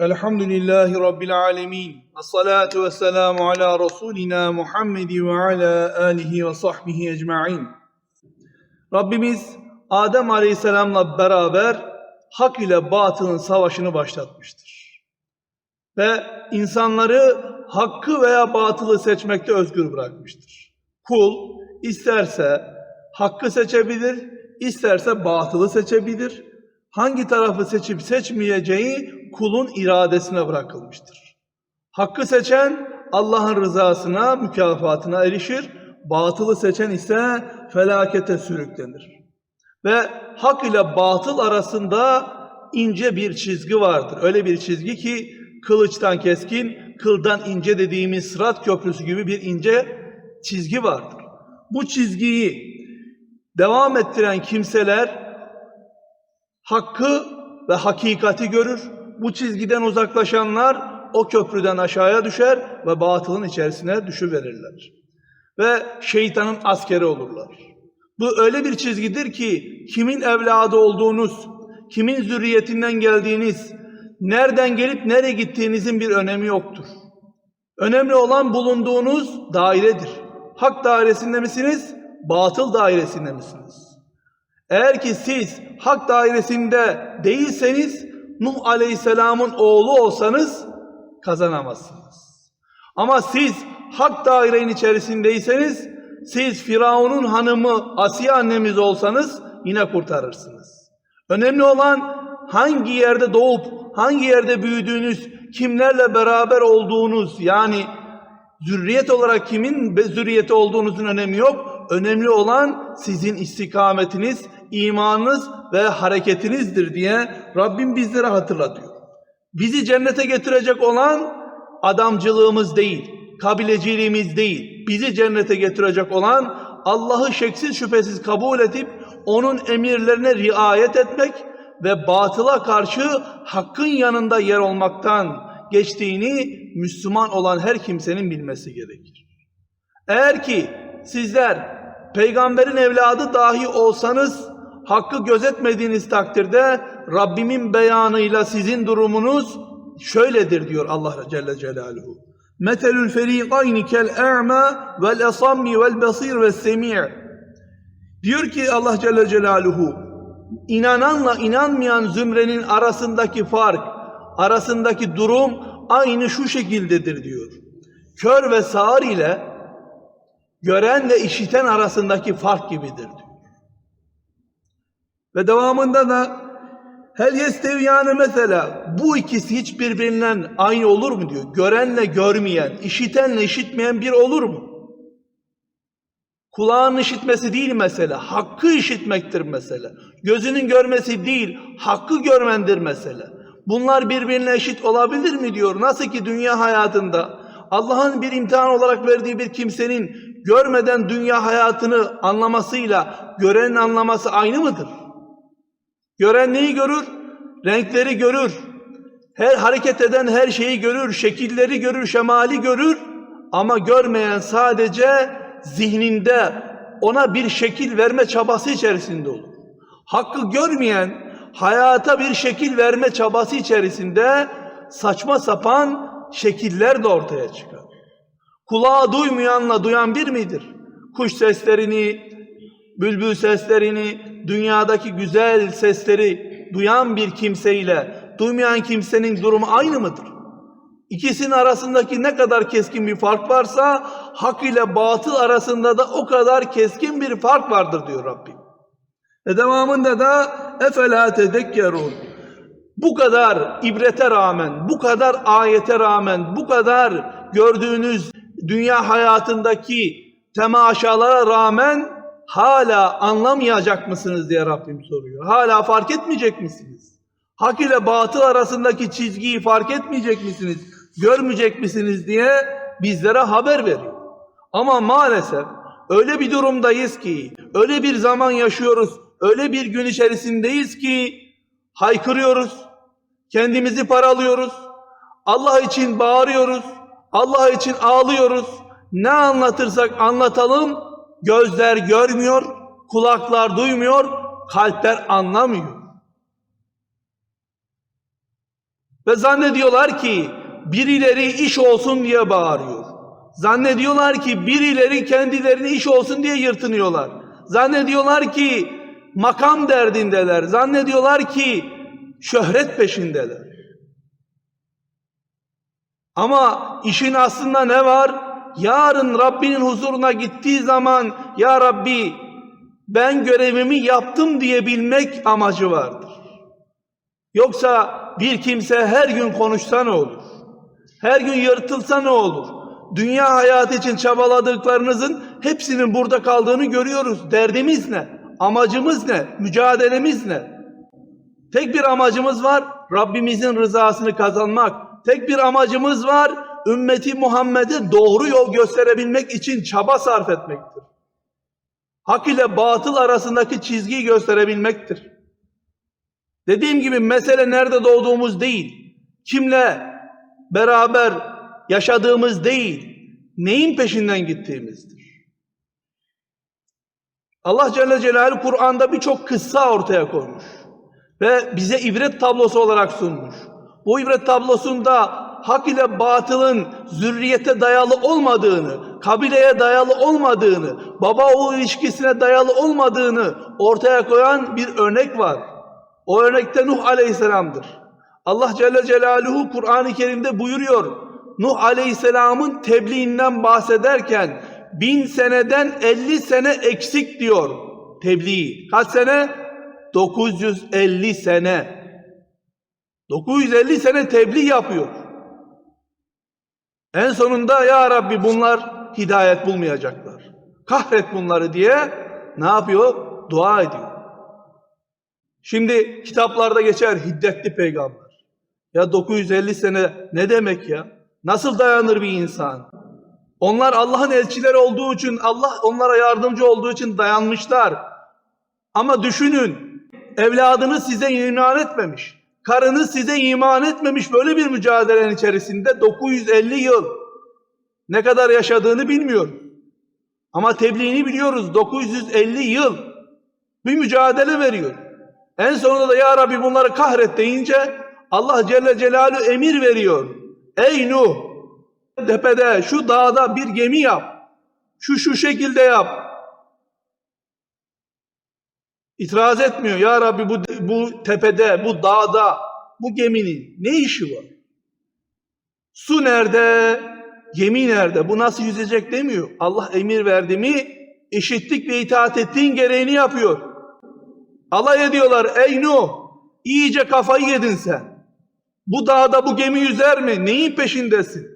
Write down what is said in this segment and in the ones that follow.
Elhamdülillahi Rabbil alemin. Ve ve selamu ala Resulina Muhammed ve ala alihi ve sahbihi ecma'in. Rabbimiz Adem Aleyhisselam'la beraber hak ile batılın savaşını başlatmıştır. Ve insanları hakkı veya batılı seçmekte özgür bırakmıştır. Kul isterse hakkı seçebilir, isterse batılı seçebilir. Hangi tarafı seçip seçmeyeceği kulun iradesine bırakılmıştır. Hakkı seçen Allah'ın rızasına, mükafatına erişir. Batılı seçen ise felakete sürüklenir. Ve hak ile batıl arasında ince bir çizgi vardır. Öyle bir çizgi ki kılıçtan keskin, kıldan ince dediğimiz sırat köprüsü gibi bir ince çizgi vardır. Bu çizgiyi devam ettiren kimseler hakkı ve hakikati görür. Bu çizgiden uzaklaşanlar o köprüden aşağıya düşer ve batılın içerisine düşüverirler. Ve şeytanın askeri olurlar. Bu öyle bir çizgidir ki kimin evladı olduğunuz, kimin zürriyetinden geldiğiniz, nereden gelip nereye gittiğinizin bir önemi yoktur. Önemli olan bulunduğunuz dairedir. Hak dairesinde misiniz, batıl dairesinde misiniz? Eğer ki siz hak dairesinde değilseniz Nuh Aleyhisselam'ın oğlu olsanız kazanamazsınız. Ama siz hak dairenin içerisindeyseniz siz Firavun'un hanımı Asiye annemiz olsanız yine kurtarırsınız. Önemli olan hangi yerde doğup hangi yerde büyüdüğünüz, kimlerle beraber olduğunuz yani zürriyet olarak kimin zürriyeti olduğunuzun önemi yok. Önemli olan sizin istikametiniz, imanınız ve hareketinizdir diye Rabbim bizlere hatırlatıyor. Bizi cennete getirecek olan adamcılığımız değil, kabileciliğimiz değil. Bizi cennete getirecek olan Allah'ı şeksiz şüphesiz kabul edip onun emirlerine riayet etmek ve batıla karşı hakkın yanında yer olmaktan geçtiğini Müslüman olan her kimsenin bilmesi gerekir. Eğer ki sizler peygamberin evladı dahi olsanız hakkı gözetmediğiniz takdirde Rabbimin beyanıyla sizin durumunuz şöyledir diyor Allah Celle Celaluhu. Metelül ferikayni kel a'ma vel asammi vel basir ve semi' Diyor ki Allah Celle Celaluhu inananla inanmayan zümrenin arasındaki fark, arasındaki durum aynı şu şekildedir diyor. Kör ve sağır ile gören ve işiten arasındaki fark gibidir diyor. Ve devamında da hel yestevyanı mesela bu ikisi hiç birbirinden aynı olur mu diyor. Görenle görmeyen, işitenle işitmeyen bir olur mu? Kulağın işitmesi değil mesele, hakkı işitmektir mesele. Gözünün görmesi değil, hakkı görmendir mesele. Bunlar birbirine eşit olabilir mi diyor. Nasıl ki dünya hayatında Allah'ın bir imtihan olarak verdiği bir kimsenin görmeden dünya hayatını anlamasıyla görenin anlaması aynı mıdır? Gören neyi görür? Renkleri görür. Her hareket eden her şeyi görür, şekilleri görür, şemali görür. Ama görmeyen sadece zihninde ona bir şekil verme çabası içerisinde olur. Hakkı görmeyen hayata bir şekil verme çabası içerisinde saçma sapan şekiller de ortaya çıkar. Kulağı duymayanla duyan bir midir? Kuş seslerini, bülbül seslerini, dünyadaki güzel sesleri duyan bir kimseyle duymayan kimsenin durumu aynı mıdır? İkisinin arasındaki ne kadar keskin bir fark varsa hak ile batıl arasında da o kadar keskin bir fark vardır diyor Rabbim. Ve devamında da efela tedekkerun. Bu kadar ibrete rağmen, bu kadar ayete rağmen, bu kadar gördüğünüz dünya hayatındaki temaşalara rağmen hala anlamayacak mısınız diye Rabbim soruyor. Hala fark etmeyecek misiniz? Hak ile batıl arasındaki çizgiyi fark etmeyecek misiniz? Görmeyecek misiniz diye bizlere haber veriyor. Ama maalesef öyle bir durumdayız ki, öyle bir zaman yaşıyoruz, öyle bir gün içerisindeyiz ki haykırıyoruz, kendimizi paralıyoruz, Allah için bağırıyoruz, Allah için ağlıyoruz. Ne anlatırsak anlatalım, gözler görmüyor, kulaklar duymuyor, kalpler anlamıyor. Ve zannediyorlar ki birileri iş olsun diye bağırıyor. Zannediyorlar ki birileri kendilerini iş olsun diye yırtınıyorlar. Zannediyorlar ki makam derdindeler. Zannediyorlar ki şöhret peşindeler. Ama işin aslında ne var? Yarın Rabbinin huzuruna gittiği zaman ya Rabbi ben görevimi yaptım diyebilmek amacı vardır. Yoksa bir kimse her gün konuşsa ne olur? Her gün yırtılsa ne olur? Dünya hayatı için çabaladıklarınızın hepsinin burada kaldığını görüyoruz. Derdimiz ne? Amacımız ne? Mücadelemiz ne? Tek bir amacımız var. Rabbimizin rızasını kazanmak. Tek bir amacımız var. Ümmeti Muhammed'e doğru yol gösterebilmek için çaba sarf etmektir. Hak ile batıl arasındaki çizgiyi gösterebilmektir. Dediğim gibi mesele nerede doğduğumuz değil. Kimle beraber yaşadığımız değil. Neyin peşinden gittiğimizdir. Allah Celle Celaluhu Kur'an'da birçok kıssa ortaya koymuş. Ve bize ibret tablosu olarak sunmuş. Bu ibret tablosunda hak ile batılın zürriyete dayalı olmadığını, kabileye dayalı olmadığını, baba oğul ilişkisine dayalı olmadığını ortaya koyan bir örnek var. O örnekte Nuh Aleyhisselam'dır. Allah Celle Celaluhu Kur'an-ı Kerim'de buyuruyor. Nuh Aleyhisselam'ın tebliğinden bahsederken bin seneden 50 sene eksik diyor tebliği. Kaç sene? 950 sene. 950 sene tebliğ yapıyor. En sonunda ya Rabbi bunlar hidayet bulmayacaklar. Kahret bunları diye ne yapıyor? Dua ediyor. Şimdi kitaplarda geçer hiddetli peygamber. Ya 950 sene ne demek ya? Nasıl dayanır bir insan? Onlar Allah'ın elçileri olduğu için, Allah onlara yardımcı olduğu için dayanmışlar. Ama düşünün, evladınız size iman etmemiş. Karınız size iman etmemiş böyle bir mücadelenin içerisinde 950 yıl ne kadar yaşadığını bilmiyorum. Ama tebliğini biliyoruz 950 yıl bir mücadele veriyor. En sonunda da ya Rabbi bunları kahret deyince Allah Celle Celaluhu emir veriyor. Ey Nuh tepede şu dağda bir gemi yap. Şu şu şekilde yap. İtiraz etmiyor. Ya Rabbi bu, bu tepede, bu dağda, bu geminin ne işi var? Su nerede? Gemi nerede? Bu nasıl yüzecek demiyor. Allah emir verdi mi işittik ve itaat ettiğin gereğini yapıyor. Alay ediyorlar. Ey Nuh iyice kafayı yedin sen. Bu dağda bu gemi yüzer mi? Neyin peşindesin?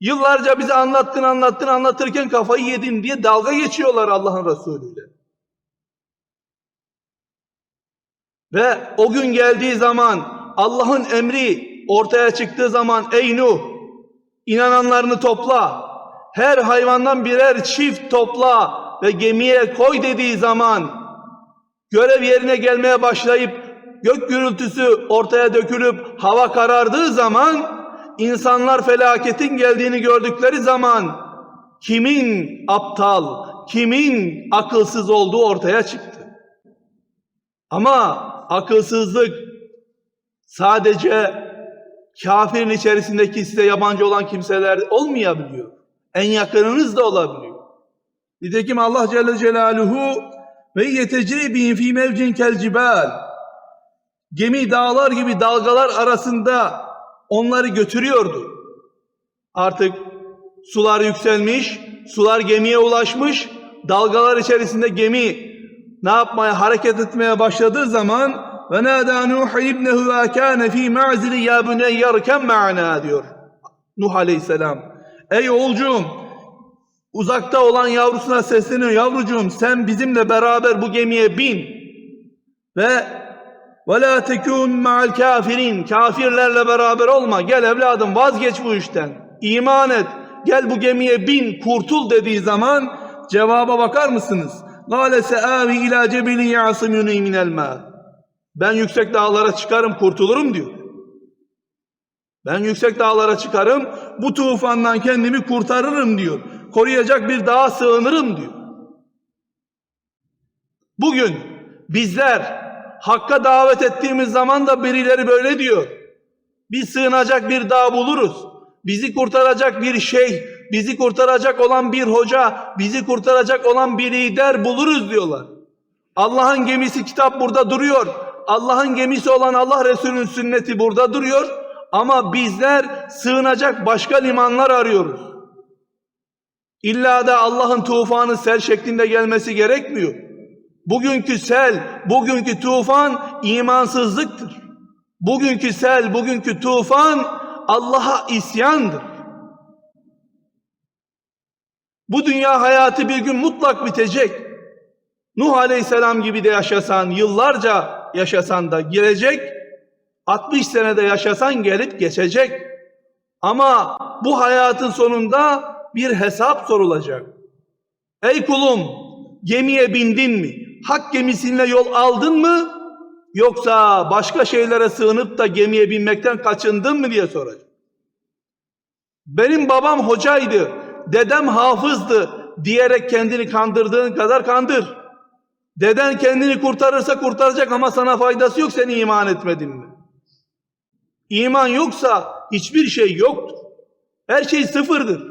Yıllarca bize anlattın anlattın anlatırken kafayı yedin diye dalga geçiyorlar Allah'ın Resulüyle. Ve o gün geldiği zaman Allah'ın emri ortaya çıktığı zaman ey Nuh inananlarını topla. Her hayvandan birer çift topla ve gemiye koy dediği zaman görev yerine gelmeye başlayıp gök gürültüsü ortaya dökülüp hava karardığı zaman insanlar felaketin geldiğini gördükleri zaman kimin aptal, kimin akılsız olduğu ortaya çıktı. Ama akılsızlık sadece kafirin içerisindeki size yabancı olan kimseler olmayabiliyor. En yakınınız da olabiliyor. Nitekim Allah Celle Celaluhu ve yetecri bihim fî mevcin kel cibal gemi dağlar gibi dalgalar arasında onları götürüyordu. Artık sular yükselmiş, sular gemiye ulaşmış, dalgalar içerisinde gemi ne yapmaya, hareket etmeye başladığı zaman ve nâdâ Nuh ibnehu ve kâne fî ma'zili ya büneyyerken ma'na diyor. Nuh aleyhisselam. Ey oğulcuğum uzakta olan yavrusuna sesleniyor. Yavrucuğum sen bizimle beraber bu gemiye bin ve ve la tekun ma'al kafirin. Kafirlerle beraber olma. Gel evladım vazgeç bu işten. İman et. Gel bu gemiye bin, kurtul dediği zaman cevaba bakar mısınız? Gale seavi ila cebelin yasimuni minel ma. Ben yüksek dağlara çıkarım, kurtulurum diyor. Ben yüksek dağlara çıkarım, bu tufandan kendimi kurtarırım diyor. Koruyacak bir dağa sığınırım diyor. Bugün bizler Hakka davet ettiğimiz zaman da birileri böyle diyor. Biz sığınacak bir dağ buluruz. Bizi kurtaracak bir şey, bizi kurtaracak olan bir hoca, bizi kurtaracak olan bir lider buluruz diyorlar. Allah'ın gemisi kitap burada duruyor. Allah'ın gemisi olan Allah Resulü'nün sünneti burada duruyor. Ama bizler sığınacak başka limanlar arıyoruz. İlla da Allah'ın tufanı sel şeklinde gelmesi gerekmiyor. Bugünkü sel, bugünkü tufan imansızlıktır. Bugünkü sel, bugünkü tufan Allah'a isyandır. Bu dünya hayatı bir gün mutlak bitecek. Nuh Aleyhisselam gibi de yaşasan, yıllarca yaşasan da girecek, 60 senede yaşasan gelip geçecek. Ama bu hayatın sonunda bir hesap sorulacak. Ey kulum, gemiye bindin mi? Hak gemisine yol aldın mı? Yoksa başka şeylere sığınıp da gemiye binmekten kaçındın mı diye soracak. Benim babam hocaydı, dedem hafızdı diyerek kendini kandırdığın kadar kandır. Deden kendini kurtarırsa kurtaracak ama sana faydası yok seni iman etmedin mi? İman yoksa hiçbir şey yoktur. Her şey sıfırdır.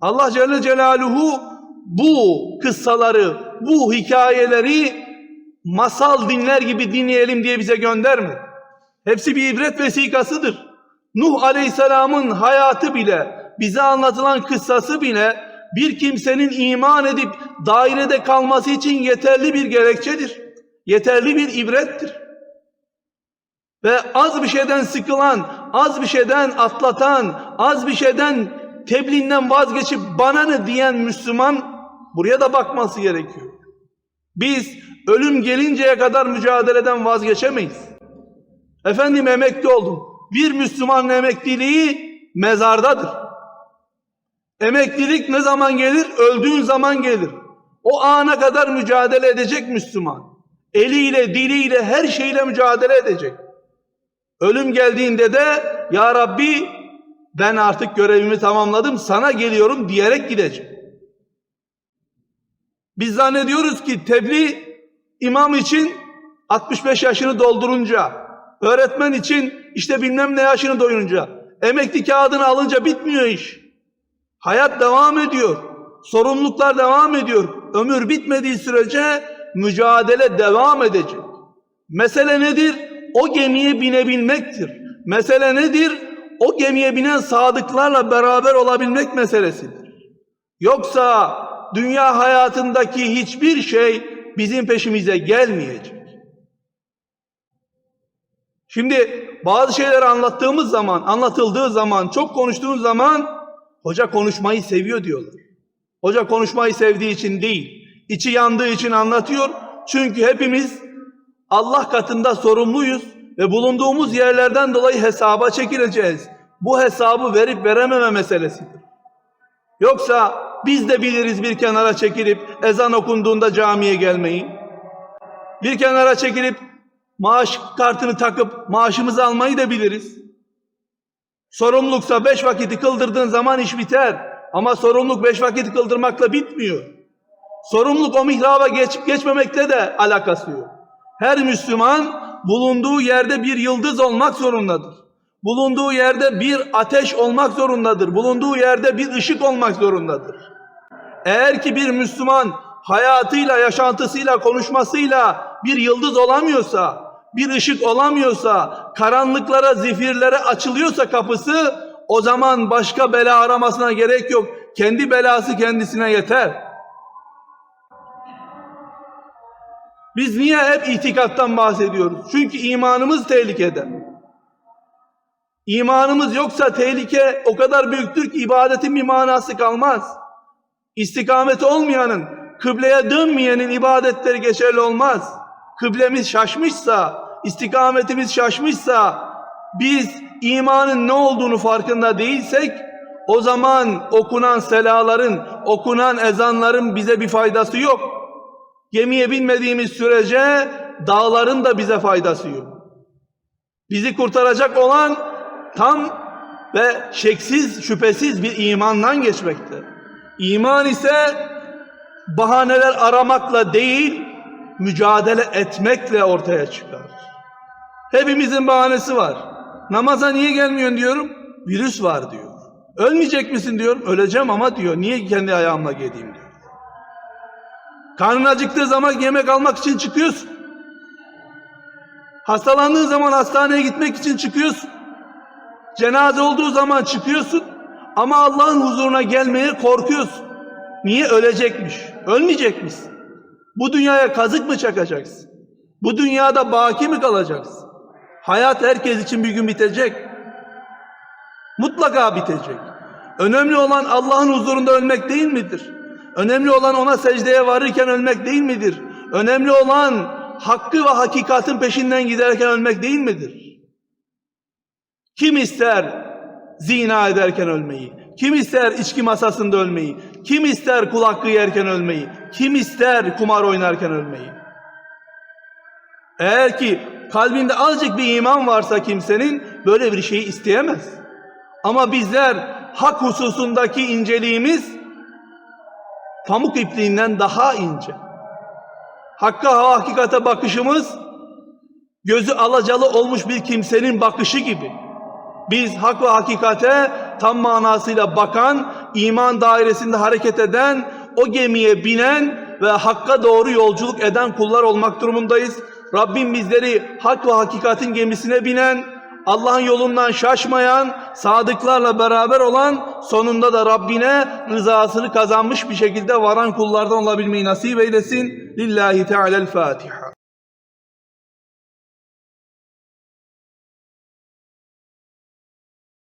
Allah Celle Celaluhu bu kıssaları, bu hikayeleri masal dinler gibi dinleyelim diye bize göndermedi. Hepsi bir ibret vesikasıdır. Nuh Aleyhisselam'ın hayatı bile, bize anlatılan kıssası bile bir kimsenin iman edip dairede kalması için yeterli bir gerekçedir. Yeterli bir ibrettir. Ve az bir şeyden sıkılan, az bir şeyden atlatan, az bir şeyden tebliğinden vazgeçip bana ne diyen Müslüman buraya da bakması gerekiyor. Biz ölüm gelinceye kadar mücadeleden vazgeçemeyiz. Efendim emekli oldum. Bir Müslümanın emekliliği mezardadır. Emeklilik ne zaman gelir? Öldüğün zaman gelir. O ana kadar mücadele edecek Müslüman. Eliyle, diliyle, her şeyle mücadele edecek. Ölüm geldiğinde de Ya Rabbi ben artık görevimi tamamladım sana geliyorum diyerek gidecek. Biz zannediyoruz ki tebliğ imam için 65 yaşını doldurunca, öğretmen için işte bilmem ne yaşını doyunca, emekli kağıdını alınca bitmiyor iş. Hayat devam ediyor. Sorumluluklar devam ediyor. Ömür bitmediği sürece mücadele devam edecek. Mesele nedir? O gemiye binebilmektir. Mesele nedir? O gemiye binen sadıklarla beraber olabilmek meselesidir. Yoksa dünya hayatındaki hiçbir şey bizim peşimize gelmeyecek. Şimdi bazı şeyleri anlattığımız zaman, anlatıldığı zaman, çok konuştuğumuz zaman hoca konuşmayı seviyor diyorlar. Hoca konuşmayı sevdiği için değil, içi yandığı için anlatıyor. Çünkü hepimiz Allah katında sorumluyuz ve bulunduğumuz yerlerden dolayı hesaba çekileceğiz. Bu hesabı verip verememe meselesidir. Yoksa biz de biliriz bir kenara çekilip ezan okunduğunda camiye gelmeyi. Bir kenara çekilip maaş kartını takıp maaşımızı almayı da biliriz. Sorumluluksa beş vakiti kıldırdığın zaman iş biter. Ama sorumluluk beş vakit kıldırmakla bitmiyor. Sorumluluk o mihraba geçip geçmemekle de alakası yok. Her Müslüman bulunduğu yerde bir yıldız olmak zorundadır. Bulunduğu yerde bir ateş olmak zorundadır. Bulunduğu yerde bir ışık olmak zorundadır. Eğer ki bir Müslüman hayatıyla, yaşantısıyla, konuşmasıyla bir yıldız olamıyorsa, bir ışık olamıyorsa, karanlıklara, zifirlere açılıyorsa kapısı, o zaman başka bela aramasına gerek yok. Kendi belası kendisine yeter. Biz niye hep itikattan bahsediyoruz? Çünkü imanımız tehlikede. İmanımız yoksa tehlike o kadar büyüktür ki ibadetin bir manası kalmaz. İstikameti olmayanın, kıbleye dönmeyenin ibadetleri geçerli olmaz. Kıblemiz şaşmışsa, istikametimiz şaşmışsa, biz imanın ne olduğunu farkında değilsek, o zaman okunan selaların, okunan ezanların bize bir faydası yok. Gemiye binmediğimiz sürece dağların da bize faydası yok. Bizi kurtaracak olan tam ve şeksiz, şüphesiz bir imandan geçmekte. İman ise bahaneler aramakla değil, mücadele etmekle ortaya çıkar. Hepimizin bahanesi var. Namaza niye gelmiyorsun diyorum. Virüs var diyor. Ölmeyecek misin diyorum. Öleceğim ama diyor. Niye kendi ayağımla geleyim diyor. Karnın acıktığı zaman yemek almak için çıkıyorsun. Hastalandığın zaman hastaneye gitmek için çıkıyorsun. Cenaze olduğu zaman çıkıyorsun. Ama Allah'ın huzuruna gelmeye korkuyorsun. Niye ölecekmiş? Ölmeyecek misin? Bu dünyaya kazık mı çakacaksın? Bu dünyada baki mi kalacaksın? Hayat herkes için bir gün bitecek. Mutlaka bitecek. Önemli olan Allah'ın huzurunda ölmek değil midir? Önemli olan ona secdeye varırken ölmek değil midir? Önemli olan hakkı ve hakikatin peşinden giderken ölmek değil midir? Kim ister zina ederken ölmeyi? Kim ister içki masasında ölmeyi? Kim ister kul hakkı yerken ölmeyi? Kim ister kumar oynarken ölmeyi? Eğer ki kalbinde azıcık bir iman varsa kimsenin böyle bir şeyi isteyemez. Ama bizler hak hususundaki inceliğimiz pamuk ipliğinden daha ince. Hakka hakikate bakışımız gözü alacalı olmuş bir kimsenin bakışı gibi. Biz hak ve hakikate tam manasıyla bakan, iman dairesinde hareket eden, o gemiye binen ve hakka doğru yolculuk eden kullar olmak durumundayız. Rabbim bizleri hak ve hakikatin gemisine binen, Allah'ın yolundan şaşmayan, sadıklarla beraber olan, sonunda da Rabbine rızasını kazanmış bir şekilde varan kullardan olabilmeyi nasip eylesin. Lillahi Teala'l-Fatiha.